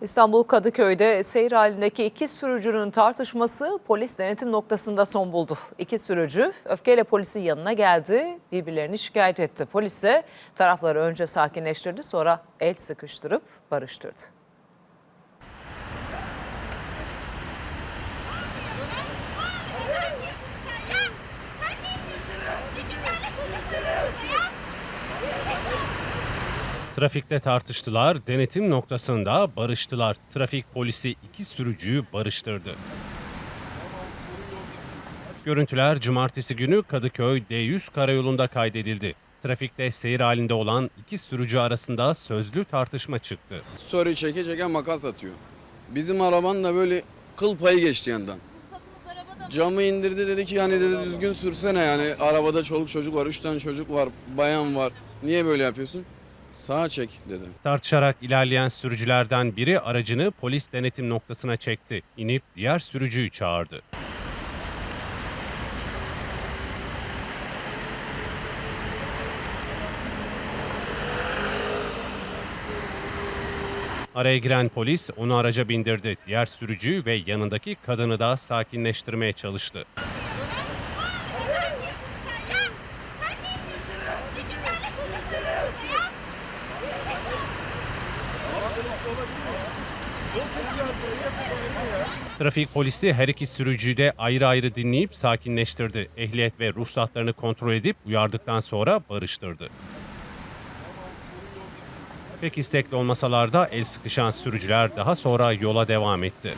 İstanbul Kadıköy'de seyir halindeki iki sürücünün tartışması polis denetim noktasında son buldu. İki sürücü öfkeyle polisin yanına geldi, birbirlerini şikayet etti. Polis ise tarafları önce sakinleştirdi sonra el sıkıştırıp barıştırdı. Trafikte tartıştılar, denetim noktasında barıştılar. Trafik polisi iki sürücüyü barıştırdı. Görüntüler cumartesi günü Kadıköy D100 karayolunda kaydedildi. Trafikte seyir halinde olan iki sürücü arasında sözlü tartışma çıktı. Story çeke çeke makas atıyor. Bizim arabanın da böyle kıl payı geçti yandan. Camı indirdi dedi ki yani dedi düzgün sürsene yani arabada çoluk çocuk var, üç tane çocuk var, bayan var. Niye böyle yapıyorsun? Sağa çek dedi. Tartışarak ilerleyen sürücülerden biri aracını polis denetim noktasına çekti. İnip diğer sürücüyü çağırdı. Araya giren polis onu araca bindirdi. Diğer sürücüyü ve yanındaki kadını da sakinleştirmeye çalıştı. Trafik polisi her iki sürücüyü de ayrı ayrı dinleyip sakinleştirdi. Ehliyet ve ruhsatlarını kontrol edip uyardıktan sonra barıştırdı. Pek istekli olmasalar da el sıkışan sürücüler daha sonra yola devam etti.